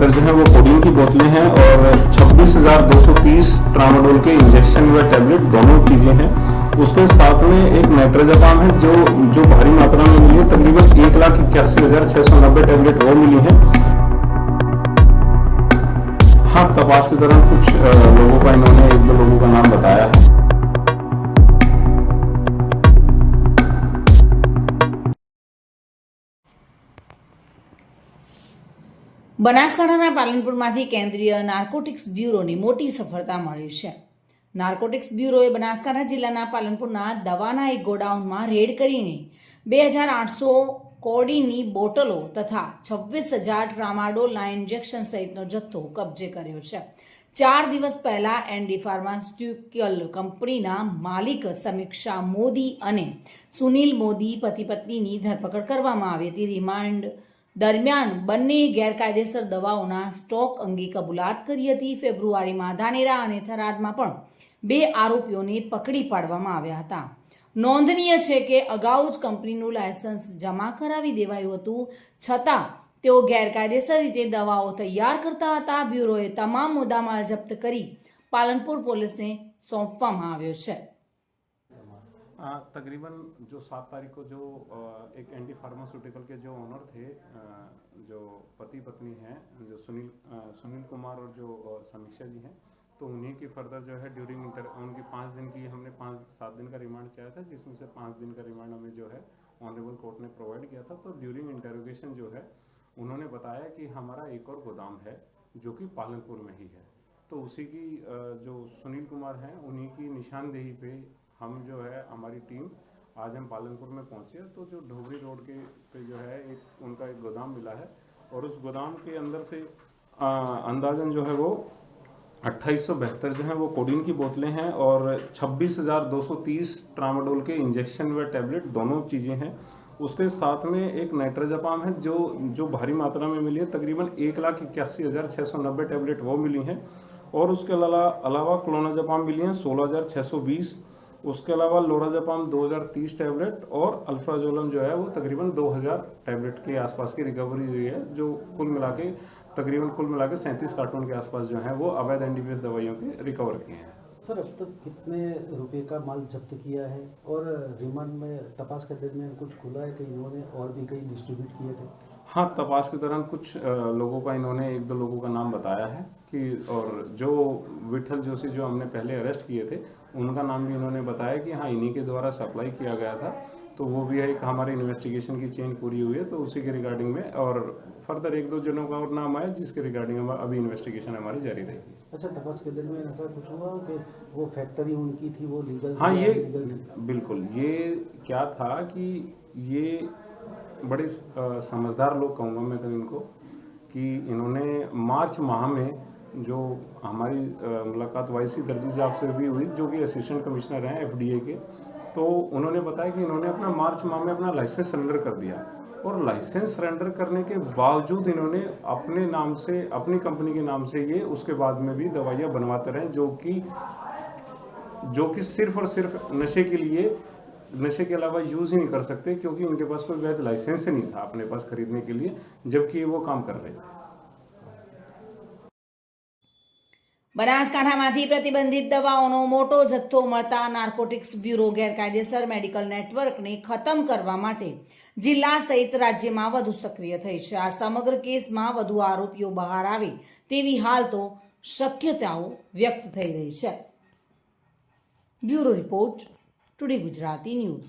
बेहतर जो है वो कोडिन की बोतलें हैं और छब्बीस हज़ार दो सौ तीस ट्रामाडोल के इंजेक्शन व टैबलेट दोनों चीज़ें हैं। उसके साथ में एक नाइट्रोजापाम है जो जो भारी मात्रा में मिली है। तकरीबन एक लाख इक्यासी हज़ार छह सौ नब्बे टैबलेट वो मिली है। हाँ तपास के दौरान कुछ लोगों का इन्होंने, एक दो लोगों का नाम बताया है। બનાસકાંઠાના પાલનપુરમાંથી કેન્દ્રીય નાર્કોટિક્સ બ્યુરોની મોટી સફળતા મળી છે. નાર્કોટિક્સ બ્યુરોએ બનાસકાંઠા જિલ્લાના પાલનપુરના દવાના એક ગોડાઉનમાં રેડ કરીને બે હજાર આઠસો કોડીની બોટલો તથા છવ્વીસ હજાર ટ્રામાડોલના ઇન્જેક્શન સહિતનો જથ્થો કબજે કર્યો છે. ચાર દિવસ પહેલા એનડી ફાર્માસ્યુટિકલ કંપનીના માલિક સમીક્ષા મોદી અને સુનિલ મોદી પતિ પત્નીની ધરપકડ કરવામાં આવી હતી. રિમાન્ડ દરમિયાન બંને ગેરકાયદેસર દવાઓના સ્ટોક અંગે કબૂલાત કરી હતી. ફેબ્રુઆરીમાં ધાનેરા અને થરાદમાં પણ બે આરોપીઓને પકડી પાડવામાં આવ્યા હતા. નોંધનીય છે કે અગાઉ જ કંપનીનું લાયસન્સ જમા કરાવી દેવાયું હતું. છતાં તેઓ ગેરકાયદેસર રીતે દવાઓ તૈયાર કરતા હતા. બ્યુરોએ તમામ મુદ્દામાલ જપ્ત કરી પાલનપુર પોલીસને સોંપવામાં આવ્યો છે. तकरीबन जो सात तारीख को जो एक एंटी फार्मास्यूटिकल के जो ओनर थे जो पति पत्नी हैं, जो सुनील सुनील कुमार और जो समीक्षा जी हैं तो उन्हीं की फर्दर जो है ड्यूरिंग इंटर उनकी पाँच दिन की हमने पाँच, सात दिन का रिमांड चाहा था, जिसमें से पाँच दिन का रिमांड हमें जो है ऑनरेबल कोर्ट ने प्रोवाइड किया था। तो ड्यूरिंग इंटरोगेशन जो है, उन्होंने बताया कि हमारा एक और गोदाम है, जो कि पालनपुर में ही है। तो उसी की जो सुनील कुमार हैं, उन्हीं की निशानदेही पे हम जो है हमारी टीम आज हम पालनपुर में पहुँचे तो जो ढोबरी रोड के पे जो है एक उनका एक गोदाम मिला है और उस गोदाम के अंदर से अ, अंदाजन जो है वो अट्ठाईस जो है वो कोडिन की बोतलें हैं और छब्बीस हज़ार दो सौ तीस ट्रामाडोल के इंजेक्शन व टैबलेट दोनों चीज़ें हैं। उसके साथ में एक नाइट्रोजापाम है जो जो भारी मात्रा में मिली है तकरीबन एक लाख इक्यासी हज़ार छः सौ नब्बे टैबलेट वो मिली हैं। और उसके अलावा अलावा क्लोनाजापाम मिली हैं सोलह हज़ार छः सौ बीस उसके अलावा लोराजापाम 2030 टैबलेट और अल्फ्राजोलम जो है वो तकरीबन 2000 टैबलेट के आसपास की रिकवरी हुई है, जो कुल मिला के तकरीबन कुल मिला के सैंतीस कार्टून के आसपास जो है वो अवैध एनडीपीएस दवाइयों के रिकवर किए हैं। सर, अब तक कितने रुपए का माल जब्त किया है? और रिमांड में तपास के दरमियान कुछ खुला है कि इन्होंने और भी कहीं डिस्ट्रीब्यूट किए थे? हाँ तपास के दौरान कुछ लोगों का इन्होंने एक दो लोगों का नाम बताया है कि और जो विठल जोशी जो हमने पहले अरेस्ट किए थे उनका नाम भी इन्होंने बताया कि हाँ इन्हीं के द्वारा सप्लाई किया गया था। तो वो भी एक हमारी इन्वेस्टिगेशन की चेन पूरी हुई है तो उसी के रिगार्डिंग में और फर्दर एक दो जनों का और नाम आया जिसके रिगार्डिंग हम अभी इन्वेस्टिगेशन हमारी जारी रहेगी। अच्छा तपास के दरमियान ऐसा कुछ हुआ कि वो फैक्ट्री उनकी थी वो लीगल हाँ ये लीगल बिल्कुल ये क्या था कि ये बड़े समझदार लोग कहूँगा मैं तो इनको कि इन्होंने मार्च माह में जो हमारी मुलाकात वाईसी दर्जी साहब से भी हुई, जो कि असिस्टेंट कमिश्नर हैं एफडीए के तो उन्होंने बताया कि इन्होंने अपना मार्च माह में अपना लाइसेंस सरेंडर कर दिया। और लाइसेंस सरेंडर करने के बावजूद इन्होंने अपने नाम से, अपनी कंपनी के नाम से ये उसके बाद में भी दवाइयाँ बनवाते रहे, जो कि जो कि सिर्फ़ और सिर्फ़ नशे के लिए नशे के अलावा यूज ही नहीं कर सकते क्योंकि इनके पास कोई वैध लाइसेंस ही नहीं था अपने पास खरीदने के लिए जबकि ये वो काम कर रहे थे બનાસકાંઠામાંથી પ્રતિબંધિત દવાઓનો મોટો જથ્થો મળતા નાર્કોટિક્સ બ્યુરો ગેરકાયદેસર મેડિકલ નેટવર્કને ખતમ કરવા માટે જિલ્લા સહિત રાજ્યમાં વધુ સક્રિય થઈ છે આ સમગ્ર કેસમાં વધુ આરોપીઓ બહાર આવે તેવી હાલ તો શક્યતાઓ વ્યક્ત થઈ રહી છે bureau report Today Gujarati news